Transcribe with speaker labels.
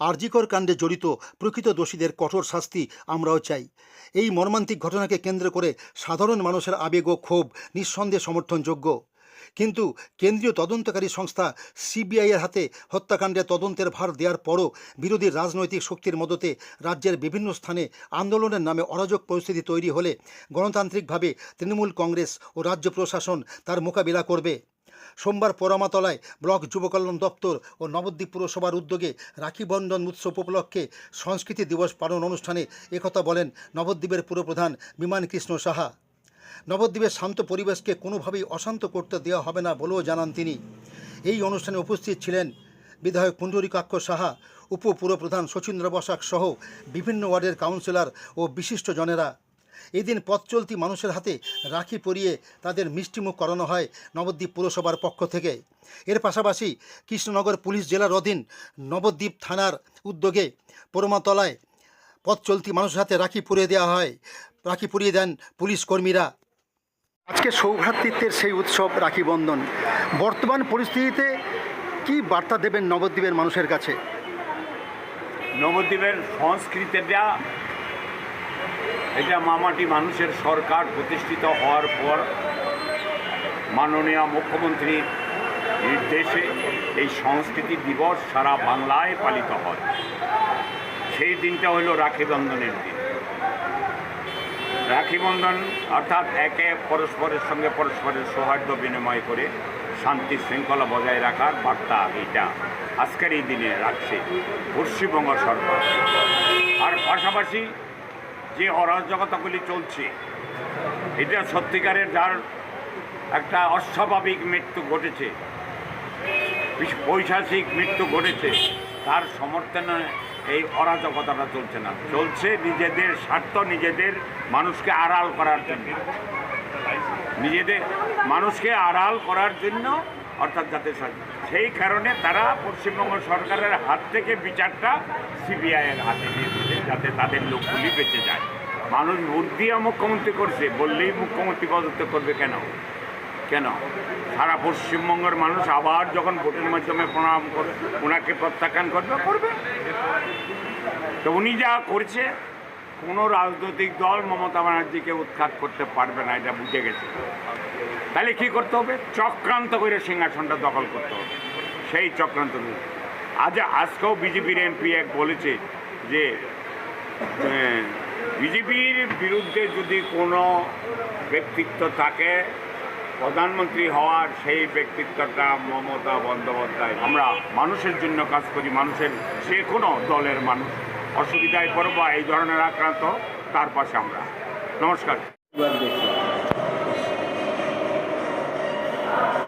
Speaker 1: আরজিকর কাণ্ডে জড়িত প্রকৃত দোষীদের কঠোর শাস্তি আমরাও চাই। এই মর্মান্তিক ঘটনাকে কেন্দ্র করে সাধারণ মানুষের আবেগ ও ক্ষোভ নিঃসন্দেহে সমর্থনযোগ্য। কিন্তু কেন্দ্রীয় তদন্তকারী সংস্থা সিবিআইয়ের হাতে হত্যাকাণ্ডে তদন্তের ভার দেওয়ার পরও বিরোধী রাজনৈতিক শক্তির মদতে রাজ্যের বিভিন্ন স্থানে আন্দোলনের নামে অরাজক পরিস্থিতি তৈরি হলে গণতান্ত্রিকভাবে তৃণমূল কংগ্রেস ও রাজ্য প্রশাসন তার মোকাবিলা করবে। সোমবার পোরামাতলায় ব্লক যুবকল্যাণ দপ্তর ও নবদ্বীপ পুরসভার উদ্যোগে রাখি বন্ধন উৎসব উপলক্ষে সংস্কৃতি দিবস পালন অনুষ্ঠানে একথা বলেন নবদ্বীপের পুরপ্রধান বিমান কৃষ্ণ সাহা। নবদ্বীপের শান্ত পরিবেশকে কোনোভাবেই অশান্ত করতে দেওয়া হবে না বলেও জানান তিনি। এই অনুষ্ঠানে উপস্থিত ছিলেন বিধায়ক পুণ্ডরিকাক্ষ সাহা উপপুরপ্রধান শচীন্দ্র বসাক সহ বিভিন্ন ওয়ার্ডের কাউন্সিলর ও বিশিষ্ট জনেরা। এদিন পথ চলতি মানুষের হাতে রাখি পরিয়ে তাদের মিষ্টিমুখ করানো হয় নবদ্বীপ পুরসভার পক্ষ থেকে। এর পাশাপাশি কৃষ্ণনগর পুলিশ জেলার অধীন নবদ্বীপ থানার উদ্যোগে পরমাতলায় পথ চলতি মানুষের হাতে রাখি পরিয়ে দেওয়া হয়। রাখি পরিয়ে দেন পুলিশ কর্মীরা। আজকে সৌভ্রাতৃত্বের সেই উৎসব রাখি বন্ধন। বর্তমান পরিস্থিতিতে কি বার্তা দেবেন নবদ্বীপের মানুষের কাছে?
Speaker 2: নবদ্বীপের সংস্কৃতিটা এটা মামাটি মানুষের সরকার প্রতিষ্ঠিত হওয়ার পর মাননীয় মুখ্যমন্ত্রীর নির্দেশে এই সংস্কৃতি দিবস সারা বাংলায় পালিত হয়। সেই দিনটা হলো রাখি বন্ধনের দিন। রাখি বন্ধন অর্থাৎ একে পরস্পরের সঙ্গে পরস্পরের সৌহার্দ্য বিনিময় করে শান্তি শৃঙ্খলা বজায় রাখার বার্তা এটা। আজকের এই দিনে রাখছে। পশ্চিমবঙ্গ সরকার। আর পাশাপাশি যে অরাজকতাগুলি চলছে, এটা সত্যিকারের যার একটা অস্বাভাবিক মৃত্যু ঘটেছে, বিশ- পৈশাচিক মৃত্যু ঘটেছে, তার সমর্থনে এই অরাজকতাটা চলছে না। চলছে নিজেদের স্বার্থ, নিজেদের মানুষকে আড়াল করার জন্য। নিজেদের মানুষকে আড়াল করার জন্য, অর্থাৎ যাতে সেই কারণে তারা পশ্চিমবঙ্গ সরকারের হাত থেকে বিচারটা সিবিআইয়ের হাতে দিয়ে যাতে তাদের লোকগুলি বেঁচে যায়। মানুষ ভোট দিয়ে মুখ্যমন্ত্রী করছে, বললেই মুখ্যমন্ত্রী পদত্যাগ করবে কেন? কেন? সারা পশ্চিমবঙ্গের মানুষ আবার যখন ভোটের মাধ্যমে প্রণাম করবে ওনাকে প্রত্যাখ্যান করবে করবে। তো উনি যা করছে কোনো রাজনৈতিক দল মমতা ব্যানার্জিকে উৎখাত করতে পারবে না, এটা বুঝে গেছে। তাহলে কি করতে হবে? চক্রান্ত করে সিংহাসনটা দখল করতে হবে। সেই চক্রান্ত করে। আজ আজকেও বিজেপির এমপি এক বলেছে যে বিজেপির বিরুদ্ধে যদি কোনো ব্যক্তিত্ব থাকে, প্রধানমন্ত্রী হওয়ার সেই ব্যক্তিত্বটা মমতা বন্দ্যোপাধ্যায়। আমরা মানুষের জন্য কাজ করি, মানুষের যে কোনো দলের মানুষ। অসুবিধায় পড়ো বা এই ধরনের আক্রান্ত তার পাশে আমরা। নমস্কার।